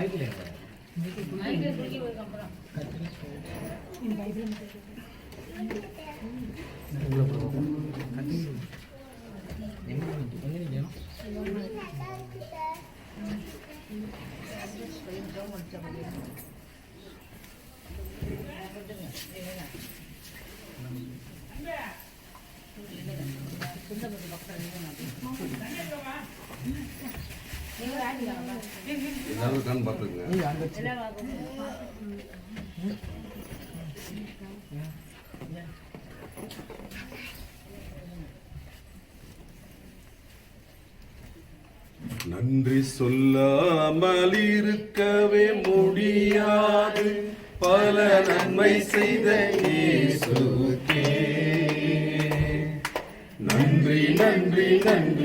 Mic Thank you. எல்லாரும் இருக்கான்னு பார்த்துக்குங்க நன்றி சொல்லாமல் இருக்கவே முடியாது. பல நன்மை செய்த இயேசுவுக்கே நன்றி நன்றி நன்றி.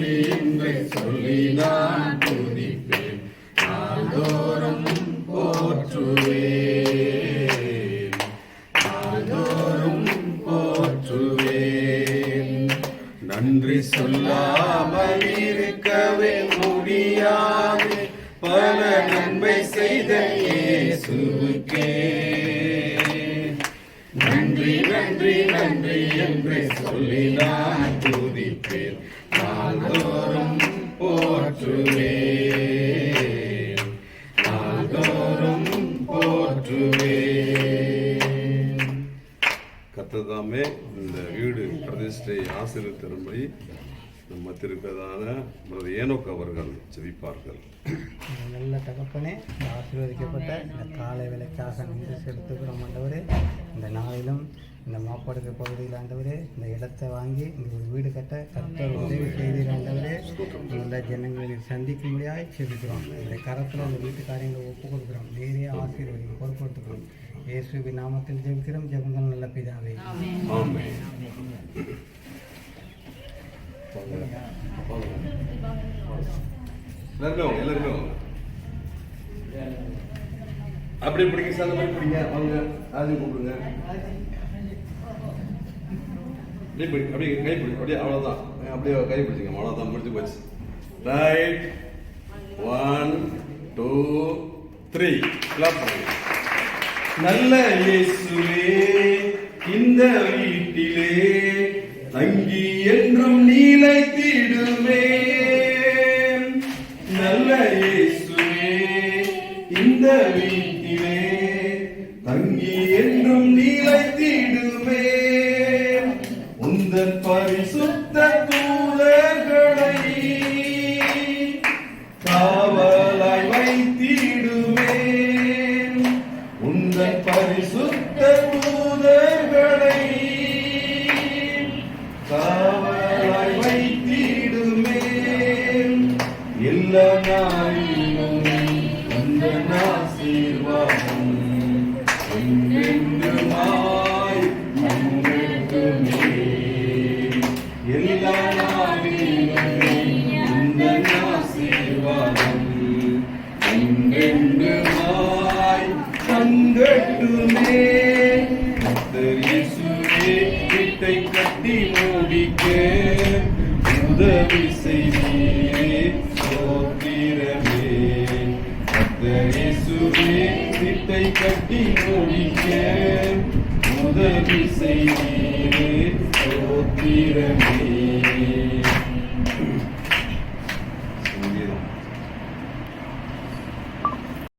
சொல்லாமல் இருக்கவே முடியாது. பல நன்மை செய்த இயேசுவுக்கே. நன்றி நன்றி நன்றி என்று சொல்லினான் துதிப்பேன். நாள்தோறும் இந்த வீடு பிரதிஷ்டை ஆசீர்வதித்தரும்படி நம்ம திருக்கதான பிரதர் ஏனோக் அவர்கள் செவிப்பார்கள். தகப்பனே இந்த ஆசீர்வதிக்கப்பட்ட இந்த காலை வேலைக்காக நன்றி செலுத்துகிறோம் ஆண்டவரே இந்த நாளிலும் இந்த மாப்பாடுக்கு பகுதியில் ஆண்டவரே இந்த இடத்தை வாங்கி இங்கே ஒரு வீடு கட்ட கர்த்தர் உதவி செய்தீர் ஆண்டவரே இந்த ஜனங்களை சந்திக்க முடியாது செலுத்துகிறோம் இந்த கரத்தில் அந்த வீட்டு காரியங்களை ஒப்பு கொடுக்குறோம் நேரே ஆசீர்வதி பொறுப்படுத்துகிறோம் இயேசுவின் நாமத்தில் ஜெபிக்கிறோம் ஜெபங்கள் நல்ல பிதாவே எல்லாருமே எல்லாருமே அப்படியே அப்படி பிடிங்க சார் அந்த மாதிரி பிடிங்க வாங்க ஆதி கூப்பிடுங்க அப்படியே பிடி அப்படியே கை பிடி அப்படியே அவ்வளோதான் அப்படியே கை பிடிச்சிங்க. அவ்வளோதான் முடிஞ்சு போச்சு. Right one two three clap பண்ணுங்க. நல்ல இயேசுவே இந்த வீட்டிலே தங்கி என்றும் நீலைத்திடுமே நல்ல இயேசுவே இந்த வீட்டிலே வீட்டிலே தங்கி என்றும் நீலை தீடுமே உந்தன் பரிசுத்த கட்டி மூடிக்க உதவி செய்தீரே இயேசுவே சித்தை கட்டி ஒழிக்க உதவி செய்தீரே சோத்திரமே.